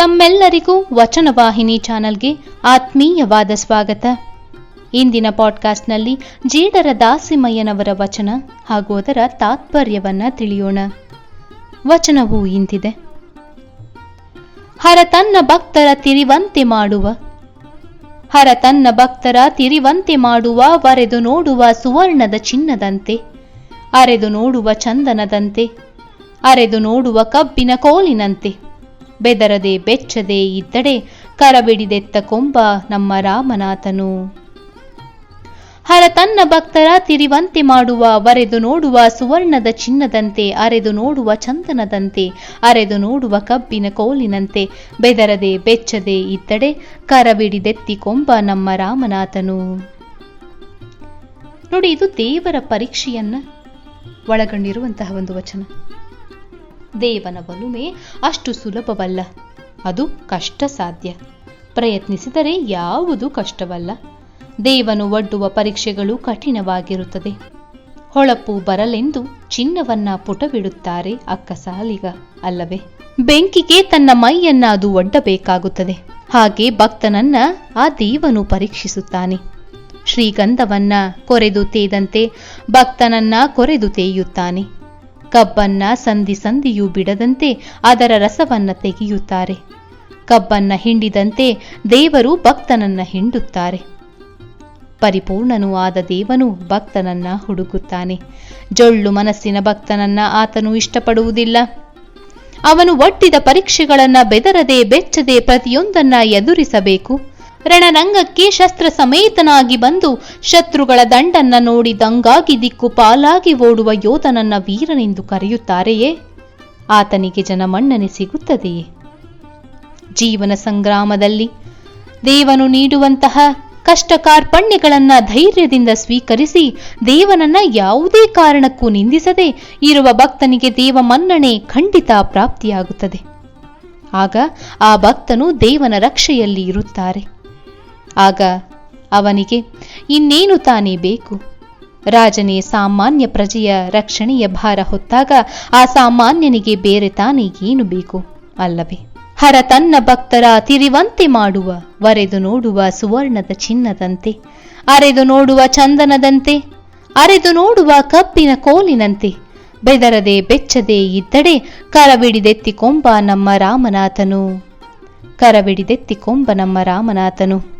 ತಮ್ಮೆಲ್ಲರಿಗೂ ವಚನವಾಹಿನಿ ಚಾನೆಲ್ಗೆ ಆತ್ಮೀಯವಾದ ಸ್ವಾಗತ. ಇಂದಿನ ಪಾಡ್ಕಾಸ್ಟ್ನಲ್ಲಿ ಜೀಡರ ದಾಸಿಮಯ್ಯನವರ ವಚನ ಹಾಗೂ ಅದರ ತಾತ್ಪರ್ಯವನ್ನ ತಿಳಿಯೋಣ. ವಚನವು ಇಂತಿದೆ. ಹರ ತನ್ನ ಭಕ್ತರ ತಿರಿವಂತೆ ಮಾಡುವ. ಹರ ತನ್ನ ಭಕ್ತರ ತಿರಿವಂತೆ ಮಾಡುವ ವರೆದು ನೋಡುವ ಸುವರ್ಣದ ಚಿನ್ನದಂತೆ. ಅರೆದು ನೋಡುವ ಚಂದನದಂತೆ. ಅರೆದು ನೋಡುವ ಕಬ್ಬಿನ ಕೋಲಿನಂತೆ. ಬೆದರದೆ ಬೆಚ್ಚದೆ ಇದ್ದಡೆ, ಕರಬಿಡಿದೆತ್ತ ಕೊಂಬ ನಮ್ಮ ರಾಮನಾಥನು. ಹರ ತನ್ನ ಭಕ್ತರ ತಿರಿವಂತೆ ಮಾಡುವ ವರೆದು ನೋಡುವ ಸುವರ್ಣದ ಚಿನ್ನದಂತೆ, ಅರೆದು ನೋಡುವ ಚಂದನದಂತೆ, ಅರೆದು ನೋಡುವ ಕಬ್ಬಿನ ಕೋಲಿನಂತೆ, ಬೆದರದೆ ಬೆಚ್ಚದೆ ಇದ್ದಡೆ, ಕರಬಿಡಿದೆತ್ತಿ ಕೊಂಬ ನಮ್ಮ ರಾಮನಾಥನು. ನೋಡಿ, ಇದು ದೇವರ ಪರೀಕ್ಷೆಯನ್ನ ಒಳಗೊಂಡಿರುವಂತಹ ಒಂದು ವಚನ. ದೇವನ ಒಲುಮೆ ಅಷ್ಟು ಸುಲಭವಲ್ಲ. ಅದು ಕಷ್ಟ ಸಾಧ್ಯ ಪ್ರಯತ್ನಿಸಿದರೆ ಯಾವುದು ಕಷ್ಟವಲ್ಲ. ದೇವನು ಒಡ್ಡುವ ಪರೀಕ್ಷೆಗಳು ಕಠಿಣವಾಗಿರುತ್ತದೆ. ಹೊಳಪು ಬರಲೆಂದು ಚಿನ್ನವನ್ನ ಪುಟವಿಡುತ್ತಾರೆ ಅಕ್ಕ ಸಾಲಿಗ ಅಲ್ಲವೇ? ಬೆಂಕಿಗೆ ತನ್ನ ಮೈಯನ್ನ ಅದು ಒಡ್ಡಬೇಕಾಗುತ್ತದೆ. ಹಾಗೆ ಭಕ್ತನನ್ನ ಆ ದೇವನು ಪರೀಕ್ಷಿಸುತ್ತಾನೆ. ಶ್ರೀಗಂಧವನ್ನ ಕೊರೆದು ತೇದಂತೆ ಭಕ್ತನನ್ನ ಕೊರೆದು ತೇಯುತ್ತಾನೆ. ಕಬ್ಬನ್ನ ಸಂಧಿ ಸಂಧಿಯೂ ಬಿಡದಂತೆ ಅದರ ರಸವನ್ನ ತೆಗೆಯುತ್ತಾರೆ. ಕಬ್ಬನ್ನ ಹಿಂಡಿದಂತೆ ದೇವರು ಭಕ್ತನನ್ನ ಹಿಂಡುತ್ತಾರೆ. ಪರಿಪೂರ್ಣನೂ ಆದ ದೇವನು ಭಕ್ತನನ್ನ ಹುಡುಕುತ್ತಾನೆ. ಜೊಳ್ಳು ಮನಸ್ಸಿನ ಭಕ್ತನನ್ನ ಆತನು ಇಷ್ಟಪಡುವುದಿಲ್ಲ. ಅವನು ಒಡ್ಡಿದ ಪರೀಕ್ಷೆಗಳನ್ನ ಬೆದರದೆ ಬೆಚ್ಚದೆ ಪ್ರತಿಯೊಂದನ್ನ ಎದುರಿಸಬೇಕು. ರಣರಂಗಕ್ಕೆ ಶಸ್ತ್ರ ಸಮೇತನಾಗಿ ಬಂದು ಶತ್ರುಗಳ ದಂಡನ್ನ ನೋಡಿ ದಂಗಾಗಿ ದಿಕ್ಕು ಪಾಲಾಗಿ ಓಡುವ ಯೋಧನನ್ನ ವೀರನೆಂದು ಕರೆಯುತ್ತಾರೆಯೇ? ಆತನಿಗೆ ಜನ ಮನ್ನಣೆ ಸಿಗುತ್ತದೆಯೇ? ಜೀವನ ಸಂಗ್ರಾಮದಲ್ಲಿ ದೇವನು ನೀಡುವಂತಹ ಕಷ್ಟ ಕಾರ್ಪಣ್ಯಗಳನ್ನ ಧೈರ್ಯದಿಂದ ಸ್ವೀಕರಿಸಿ ದೇವನನ್ನ ಯಾವುದೇ ಕಾರಣಕ್ಕೂ ನಿಂದಿಸದೆ ಇರುವ ಭಕ್ತನಿಗೆ ದೇವ ಮನ್ನಣೆ ಖಂಡಿತ ಪ್ರಾಪ್ತಿಯಾಗುತ್ತದೆ. ಆಗ ಆ ಭಕ್ತನು ದೇವನ ರಕ್ಷೆಯಲ್ಲಿ ಇರುತ್ತಾರೆ. ಆಗ ಅವನಿಗೆ, ಇನ್ನೇನು ತಾನೇ ಬೇಕು? ರಾಜನೇ ಸಾಮಾನ್ಯ ಪ್ರಜೆಯ ರಕ್ಷಣೆಯ ಭಾರ ಹೊತ್ತಾಗ ಆ ಸಾಮಾನ್ಯನಿಗೆ ಬೇರೆ ತಾನೇ ಏನು ಬೇಕು ಅಲ್ಲವೇ? ಹರ ತನ್ನ ಭಕ್ತರ ತಿರಿವಂತೆ ಮಾಡುವ ವರೆದು ನೋಡುವ ಸುವರ್ಣದ ಚಿನ್ನದಂತೆ, ಅರೆದು ನೋಡುವ ಚಂದನದಂತೆ, ಅರೆದು ನೋಡುವ ಕಬ್ಬಿನ ಕೋಲಿನಂತೆ, ಬೆದರದೆ ಬೆಚ್ಚದೆ ಇದ್ದಡೆ ಕರವಿಡಿದೆತ್ತಿ ಕೊಂಬ ನಮ್ಮ ರಾಮನಾಥನು. ಕರವಿಡಿದೆತ್ತಿ ಕೊಂಬ ನಮ್ಮ ರಾಮನಾಥನು.